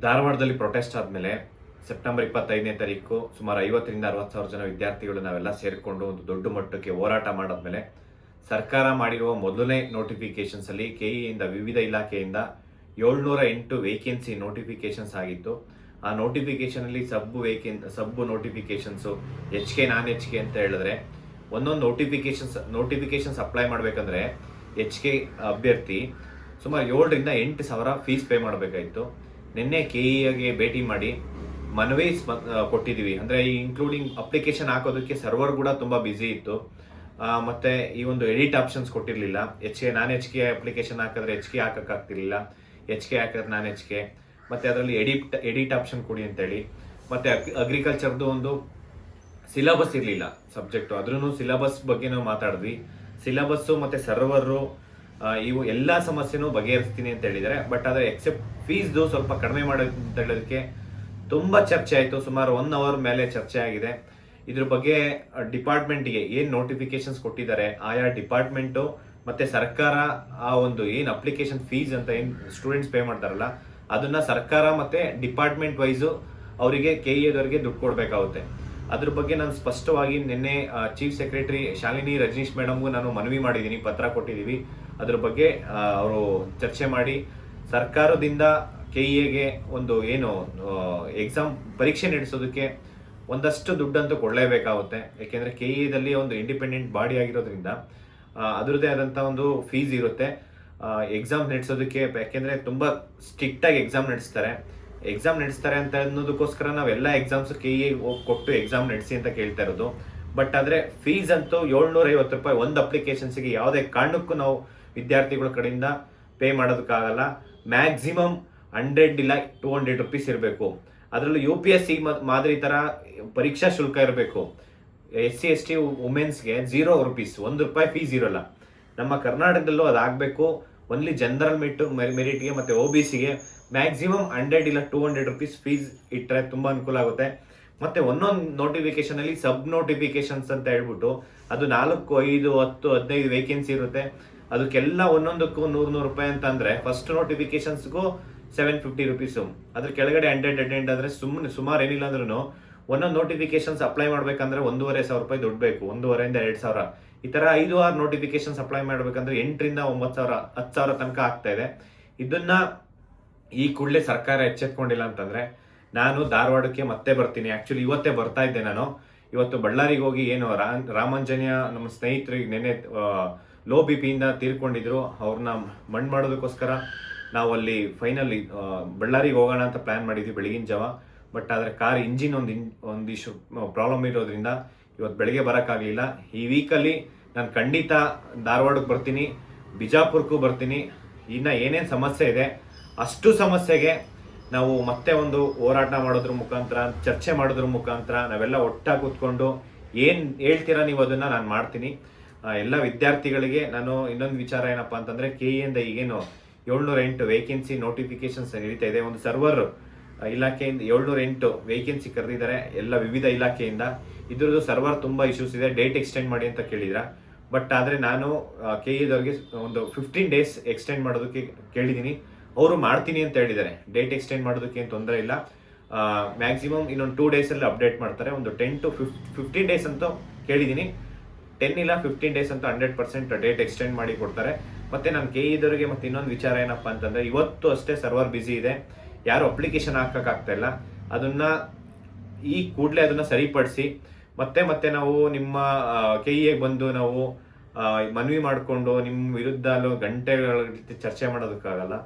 ಧಾರವಾಡದಲ್ಲಿ ಪ್ರೊಟೆಸ್ಟ್ ಆದಮೇಲೆ ಸೆಪ್ಟೆಂಬರ್ ಇಪ್ಪತ್ತೈದನೇ ತಾರೀಕು ಸುಮಾರು ಐವತ್ತರಿಂದ ಅರವತ್ತು ಸಾವಿರ ಜನ ವಿದ್ಯಾರ್ಥಿಗಳು ನಾವೆಲ್ಲ ಸೇರಿಕೊಂಡು ಒಂದು ದೊಡ್ಡ ಮಟ್ಟಕ್ಕೆ ಹೋರಾಟ ಮಾಡಾದ್ಮೇಲೆ ಸರ್ಕಾರ ಮಾಡಿರುವ ಮೊದಲನೇ ನೋಟಿಫಿಕೇಶನ್ಸ್ ಅಲ್ಲಿ ಕೆಇಯಿಂದ ವಿವಿಧ ಇಲಾಖೆಯಿಂದ ಏಳ್ನೂರ ಎಂಟು ವೇಕೆನ್ಸಿ ನೋಟಿಫಿಕೇಶನ್ಸ್ ಆಗಿತ್ತು. ಆ ನೋಟಿಫಿಕೇಶನ್ ಅಲ್ಲಿ sub ವೇಕೆನ್ sub notifications H K non H K ಅಂತ ಹೇಳಿದ್ರೆ ಒಂದೊಂದು ನೋಟಿಫಿಕೇಶನ್ಸ್ ನೋಟಿಫಿಕೇಷನ್ಸ್ ಅಪ್ಲೈ ಮಾಡಬೇಕಂದ್ರೆ ಎಚ್ ಕೆ ಅಭ್ಯರ್ಥಿ ಸುಮಾರು ಏಳರಿಂದ ಎಂಟು ಸಾವಿರ ಫೀಸ್ ಪೇ ಮಾಡಬೇಕಾಯಿತು ನಿನ್ನೆ ಕೆ ಇಗೆ ಭೇಟಿ ಮಾಡಿ ಮನವಿ ಕೊಟ್ಟಿದ್ದೀವಿ. ಅಂದರೆ ಈ ಇನ್ಕ್ಲೂಡಿಂಗ್ ಅಪ್ಲಿಕೇಶನ್ ಹಾಕೋದಕ್ಕೆ ಸರ್ವರ್ ಕೂಡ ತುಂಬ ಬ್ಯುಸಿ ಇತ್ತು. ಮತ್ತೆ ಈ ಒಂದು edit options ಕೊಟ್ಟಿರಲಿಲ್ಲ. H K non H K application ಹಾಕಿದ್ರೆ ಎಚ್ ಕೆ ಹಾಕೋಕ್ಕಾಗ್ತಿರ್ಲಿಲ್ಲ. ಎಚ್ ಕೆ ಹಾಕಿದ್ರೆ ನಾನ್ ಎಚ್ ಕೆ ಮತ್ತೆ ಅದರಲ್ಲಿ ಎಡಿಟ್ ಎಡಿಟ್ ಆಪ್ಷನ್ ಕೊಡಿ ಅಂತೇಳಿ. ಮತ್ತೆ ಅಗ್ರಿಕಲ್ಚರ್ದು ಒಂದು ಸಿಲಬಸ್ ಇರಲಿಲ್ಲ ಸಬ್ಜೆಕ್ಟು ಅದ್ರೂ ಸಿಲಬಸ್ ಬಗ್ಗೆ ನಾವು ಮಾತಾಡಿದ್ವಿ. ಸಿಲಬಸ್ಸು ಮತ್ತು ಸರ್ವರು ಇವು ಎಲ್ಲ ಸಮಸ್ಯೆನೂ ಬಗೆಹರಿಸ್ತೀನಿ ಅಂತ ಹೇಳಿದ್ದಾರೆ. ಬಟ್ ಆದರೆ ಎಕ್ಸೆಪ್ಟ್ ಫೀಸ್ದು ಸ್ವಲ್ಪ ಕಡಿಮೆ ಮಾಡೋದು ಅಂತ ಹೇಳೋದಕ್ಕೆ ತುಂಬ ಚರ್ಚೆ ಆಯಿತು. ಸುಮಾರು ಒನ್ ಅವರ್ ಮೇಲೆ ಚರ್ಚೆ ಆಗಿದೆ. ಇದ್ರ ಬಗ್ಗೆ ಡಿಪಾರ್ಟ್ಮೆಂಟ್ಗೆ ಏನು ನೋಟಿಫಿಕೇಶನ್ಸ್ ಕೊಟ್ಟಿದ್ದಾರೆ? ಆಯಾ ಡಿಪಾರ್ಟ್ಮೆಂಟು ಮತ್ತೆ ಸರ್ಕಾರ ಆ ಒಂದು ಏನು ಅಪ್ಲಿಕೇಶನ್ ಫೀಸ್ ಅಂತ ಏನು ಸ್ಟೂಡೆಂಟ್ಸ್ ಪೇ ಮಾಡ್ತಾರಲ್ಲ, ಅದನ್ನ ಸರ್ಕಾರ ಮತ್ತೆ ಡಿಪಾರ್ಟ್ಮೆಂಟ್ ವೈಸು ಅವರಿಗೆ ಕೆ ಎದವರಿಗೆ ದುಡ್ಡು ಕೊಡಬೇಕಾಗುತ್ತೆ. ಅದ್ರ ಬಗ್ಗೆ ನಾನು ಸ್ಪಷ್ಟವಾಗಿ ನಿನ್ನೆ ಚೀಫ್ ಸೆಕ್ರೆಟರಿ ಶಾಲಿನಿ ರಜನೀಶ್ ಮೇಡಮ್ಗೂ ನಾನು ಮನವಿ ಮಾಡಿದ್ದೀನಿ, ಪತ್ರ ಕೊಟ್ಟಿದ್ದೀವಿ. ಅದ್ರ ಬಗ್ಗೆ ಅವರು ಚರ್ಚೆ ಮಾಡಿ, ಸರ್ಕಾರದಿಂದ ಕೆ ಎಗೆ ಒಂದು ಏನು ಎಕ್ಸಾಮ್ ಪರೀಕ್ಷೆ ನಡೆಸೋದಕ್ಕೆ ಒಂದಷ್ಟು ದುಡ್ಡಂತೂ ಕೊಡಲೇಬೇಕಾಗುತ್ತೆ. ಯಾಕೆಂದ್ರೆ ಕೆ ಇದಲ್ಲಿ ಒಂದು ಇಂಡಿಪೆಂಡೆಂಟ್ ಬಾಡಿ ಆಗಿರೋದ್ರಿಂದ ಅದರದೇ ಅದರದ್ದೇ ಆದಂಥ ಒಂದು ಫೀಸ್ ಇರುತ್ತೆ. ಎಕ್ಸಾಮ್ ನಡೆಸೋದಕ್ಕೆ, ಯಾಕೆಂದ್ರೆ ತುಂಬಾ ಸ್ಟ್ರಿಕ್ಟ್ ಆಗಿ ಎಕ್ಸಾಮ್ ನಡೆಸ್ತಾರೆ. ಎಕ್ಸಾಮ್ ನಡೆಸ್ತಾರೆ ಅಂತ ಅನ್ನೋದಕ್ಕೋಸ್ಕರ ನಾವೆಲ್ಲ ಎಕ್ಸಾಮ್ಸ್ ಕೆ ಇ ಕೊಟ್ಟು ಎಕ್ಸಾಮ್ ನಡೆಸಿ ಅಂತ ಕೇಳ್ತಾ ಇರೋದು. ಬಟ್ ಆದ್ರೆ ಫೀಸ್ ಅಂತೂ ಏಳ್ನೂರ ಐವತ್ತು ರೂಪಾಯಿ ಒಂದು ಅಪ್ಲಿಕೇಶನ್ಸಿಗೆ ಯಾವುದೇ ಕಾರಣಕ್ಕೂ ನಾವು ವಿದ್ಯಾರ್ಥಿಗಳ ಕಡೆಯಿಂದ ಪೇ ಮಾಡೋದಕ್ಕಾಗಲ್ಲ. ಮ್ಯಾಕ್ಸಿಮಮ್ ಹಂಡ್ರೆಡ್ ಇಲ್ಲ ಟೂ ಹಂಡ್ರೆಡ್ ರುಪೀಸ್ ಇರಬೇಕು. ಅದರಲ್ಲೂ ಯು ಪಿ ಎಸ್ ಸಿ ಮಾದರಿ ಥರ ಪರೀಕ್ಷಾ ಶುಲ್ಕ ಇರಬೇಕು. ಎಸ್ ಸಿ ಎಸ್ ಟಿ ವುಮೆನ್ಸ್ಗೆ ಜೀರೋ ರುಪೀಸ್ ಒಂದು ರೂಪಾಯಿ ಫೀಸ್ ಇರೋಲ್ಲ ನಮ್ಮ ಕರ್ನಾಟಕದಲ್ಲೂ ಅದಾಗಬೇಕು. ಓನ್ಲಿ ಜನರಲ್ ಮೆಟ್ ಮೆರಿಟ್ಗೆ ಮತ್ತು ಒ ಬಿ ಸಿಗೆ ಮ್ಯಾಕ್ಸಿಮಮ್ ಹಂಡ್ರೆಡ್ ಇಲ್ಲ ಟೂ ಹಂಡ್ರೆಡ್ ರುಪೀಸ್ ಫೀಸ್ ಇಟ್ಟರೆ ತುಂಬ ಅನುಕೂಲ ಆಗುತ್ತೆ. ಮತ್ತು ಒಂದೊಂದು ನೋಟಿಫಿಕೇಷನಲ್ಲಿ ಸಬ್ ನೋಟಿಫಿಕೇಶನ್ಸ್ ಅಂತ ಹೇಳ್ಬಿಟ್ಟು ಅದು ನಾಲ್ಕು, ಐದು, ಹತ್ತು, ಹದಿನೈದು ವೇಕೆನ್ಸಿ ಇರುತ್ತೆ. ಅದಕ್ಕೆಲ್ಲ ಒಂದೊಂದಕ್ಕೂ ನೂರು ನೂರು ರೂಪಾಯಿ ಅಂತ ಫಸ್ಟ್ ನೋಟಿಫಿಕೇಶನ್ಸ್ಗೂ ಸೆವೆನ್ ಫಿಫ್ಟಿ ರುಪೀಸು ಅದ್ರ ಕೆಳಗಡೆ ಹಂಡ್ರೆಡ್ ಹಂಡ್ರೆಡ್ ಅಂದ್ರೆ ಸುಮ್ಮನೆ ಸುಮಾರು ಏನಿಲ್ಲ ಅಂದ್ರೂ ಒಂದೊಂದು ನೋಟಿಫಿಕೇಶನ್ಸ್ ಅಪ್ಲೈ ಮಾಡ್ಬೇಕಂದ್ರೆ ಒಂದೂವರೆ ಸಾವಿರ ರೂಪಾಯಿ ದುಡ್ಡು ಬೇಕು. ಒಂದೂವರೆಯಿಂದ ಎರಡು ಸಾವಿರ. ಈ ತರ ಐದು, ಆರು ನೋಟಿಫಿಕೇಶನ್ಸ್ ಅಪ್ಲೈ ಮಾಡ್ಬೇಕಂದ್ರೆ ಎಂಟರಿಂದ ಒಂಬತ್ತು ಸಾವಿರ, ಹತ್ತು ಸಾವಿರ ತನಕ ಆಗ್ತಾ ಇದೆ. ಇದನ್ನ ಈ ಕೂಡಲೇ ಸರ್ಕಾರ ಎಚ್ಚೆತ್ಕೊಂಡಿಲ್ಲ ಅಂತಂದ್ರೆ ನಾನು ಧಾರವಾಡಕ್ಕೆ ಮತ್ತೆ ಬರ್ತೀನಿ. ಆ್ಯಕ್ಚುಲಿ ಇವತ್ತೇ ಬರ್ತಾ ಇದ್ದೆ ನಾನು. ಇವತ್ತು ಬಳ್ಳಾರಿಗೆ ಹೋಗಿ ಏನು ರಾಮಾಂಜನೇಯ ನಮ್ಮ ಸ್ನೇಹಿತರಿಗೆ ನೆನೆ ಲೋ ಬಿ ಪಿಯಿಂದ ತೀರ್ಕೊಂಡಿದ್ರು, ಅವ್ರನ್ನ ಮಣ್ಣು ಮಾಡೋದಕ್ಕೋಸ್ಕರ ನಾವು ಅಲ್ಲಿ ಫೈನಲಿ ಬಳ್ಳಾರಿಗೆ ಹೋಗೋಣ ಅಂತ ಪ್ಲಾನ್ ಮಾಡಿದ್ವಿ ಬೆಳಗಿನ ಜಾವ. ಬಟ್ ಆದರೆ ಕಾರ್ ಇಂಜಿನ್ ಒಂದು ಇನ್ ಒಂದಿಷ್ಟು ಪ್ರಾಬ್ಲಮ್ ಇರೋದ್ರಿಂದ ಇವತ್ತು ಬೆಳಗ್ಗೆ ಬರೋಕ್ಕಾಗಲಿಲ್ಲ. ಈ ವೀಕಲ್ಲಿ ನಾನು ಖಂಡಿತ ಧಾರವಾಡಕ್ಕೆ ಬರ್ತೀನಿ, ಬಿಜಾಪುರಕ್ಕೂ ಬರ್ತೀನಿ. ಇನ್ನು ಏನೇನು ಸಮಸ್ಯೆ ಇದೆ, ಅಷ್ಟು ಸಮಸ್ಯೆಗೆ ನಾವು ಮತ್ತೆ ಒಂದು ಹೋರಾಟ ಮಾಡೋದ್ರ ಮುಖಾಂತರ, ಚರ್ಚೆ ಮಾಡೋದ್ರ ಮುಖಾಂತರ ನಾವೆಲ್ಲ ಒಟ್ಟಾಗಿ ಕೂತ್ಕೊಂಡು ಏನು ಹೇಳ್ತೀರಾ ನೀವು ಅದನ್ನ ನಾನು ಮಾಡ್ತೀನಿ. ಎಲ್ಲ ವಿದ್ಯಾರ್ಥಿಗಳಿಗೆ ನಾನು ಇನ್ನೊಂದು ವಿಚಾರ ಏನಪ್ಪಾ ಅಂತಂದ್ರೆ ಕೆ ಇಂದ ಈಗೇನು ಏಳ್ನೂರ ಎಂಟು ವೇಕೆನ್ಸಿ ನೋಟಿಫಿಕೇಶನ್ಸ್ ನಡೀತಾ ಇದೆ. ಒಂದು ಸರ್ವರ್ ಇಲಾಖೆಯಿಂದ ಏಳ್ನೂರ ಎಂಟು ವೇಕೆನ್ಸಿ ಕರೆದಿದ್ದಾರೆ ಎಲ್ಲ ವಿವಿಧ ಇಲಾಖೆಯಿಂದ. ಇದ್ರದ್ದು ಸರ್ವರ್ ತುಂಬಾ ಇಶ್ಯೂಸ್ ಇದೆ. ಡೇಟ್ ಎಕ್ಸ್ಟೆಂಡ್ ಮಾಡಿ ಅಂತ ಕೇಳಿದ್ರ. ಬಟ್ ಆದ್ರೆ ನಾನು ಕೆ ಇದವ್ರಿಗೆ ಒಂದು ಫಿಫ್ಟೀನ್ ಡೇಸ್ ಎಕ್ಸ್ಟೆಂಡ್ ಮಾಡೋದಕ್ಕೆ ಕೇಳಿದ್ದೀನಿ. ಅವರು ಮಾಡ್ತೀನಿ ಅಂತ ಹೇಳಿದ್ದಾರೆ. ಡೇಟ್ ಎಕ್ಸ್ಟೆಂಡ್ ಮಾಡೋದಕ್ಕೆ ಏನು ತೊಂದರೆ ಇಲ್ಲ. ಮ್ಯಾಕ್ಸಿಮಮ್ ಇನ್ನೊಂದು ಟೂ ಡೇಸಲ್ಲಿ ಅಪ್ಡೇಟ್ ಮಾಡ್ತಾರೆ. ಒಂದು ten to fif fifteen days ಅಂತ ಕೇಳಿದ್ದೀನಿ. ಟೆನ್ ಇಲ್ಲ ಫಿಫ್ಟೀನ್ ಡೇಸ್ ಅಂತ ಹಂಡ್ರೆಡ್ ಪರ್ಸೆಂಟ್ ಡೇಟ್ ಎಕ್ಸ್ಟೆಂಡ್ ಮಾಡಿ ಕೊಡ್ತಾರೆ. ಮತ್ತೆ ನಮ್ಮ ಕೆ ದವರಿಗೆ ಮತ್ತೆ ಇನ್ನೊಂದು ವಿಚಾರ ಏನಪ್ಪ ಅಂತಂದ್ರೆ, ಇವತ್ತು ಅಷ್ಟೇ ಸರ್ವರ್ ಬಿಸಿ ಇದೆ. ಯಾರು ಅಪ್ಲಿಕೇಶನ್ ಹಾಕಕ್ಕಾಗ್ತಾ ಇಲ್ಲ. ಅದನ್ನ ಈ ಕೂಡಲೇ ಅದನ್ನ ಸರಿಪಡಿಸಿ, ಮತ್ತೆ ಮತ್ತೆ ನಾವು ನಿಮ್ಮ ಕೆ ಇ ಬಂದು ನಾವು ಮನವಿ ಮಾಡಿಕೊಂಡು ನಿಮ್ಮ ವಿರುದ್ಧ ಅಲ್ಲೂ ಗಂಟೆಗಳ ಚರ್ಚೆ ಮಾಡೋದಕ್ಕಾಗಲ್ಲ.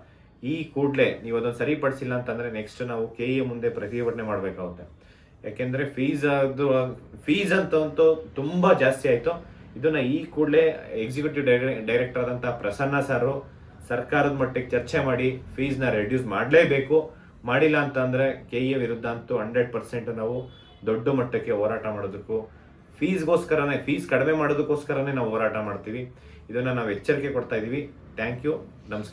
ಈ ಕೂಡಲೇ ನೀವು ಅದನ್ನು ಸರಿಪಡಿಸಿಲ್ಲ ಅಂತಂದ್ರೆ ನೆಕ್ಸ್ಟ್ ನಾವು ಕೆ ಇ ಮುಂದೆ ಪ್ರತಿಭಟನೆ ಮಾಡಬೇಕಾಗುತ್ತೆ. ಯಾಕೆಂದರೆ ಫೀಸ್ ಅದು ಫೀಸ್ ಅಂತಂತೂ ತುಂಬಾ ಜಾಸ್ತಿ ಆಯ್ತು. ಇದನ್ನ ಈ ಕೂಡಲೇ ಎಕ್ಸಿಕ್ಯೂಟಿವ್ ಡೈರೆಕ್ಟರ್ ಆದಂತಹ ಪ್ರಸನ್ನ ಸರ್ ಸರ್ಕಾರದ ಮಟ್ಟಿಗೆ ಚರ್ಚೆ ಮಾಡಿ ಫೀಸ್ನ ರೆಡ್ಯೂಸ್ ಮಾಡಲೇಬೇಕು. ಮಾಡಿಲ್ಲ ಅಂತಂದ್ರೆ ಕೆ ಎ ವಿರುದ್ಧ ಅಂತೂ ಹಂಡ್ರೆಡ್ ಪರ್ಸೆಂಟ್ ನಾವು ದೊಡ್ಡ ಮಟ್ಟಕ್ಕೆ ಹೋರಾಟ ಮಾಡೋದಕ್ಕೂ ಫೀಸ್ಗೋಸ್ಕರನೇ ಫೀಸ್ ಕಡಿಮೆ ಮಾಡೋದಕ್ಕೋಸ್ಕರನೇ ನಾವು ಹೋರಾಟ ಮಾಡ್ತೀವಿ. ಇದನ್ನ ನಾವು ಎಚ್ಚರಿಕೆ ಕೊಡ್ತಾ ಇದೀವಿ. ಥ್ಯಾಂಕ್ ಯು ನಮಸ್ಕಾರ.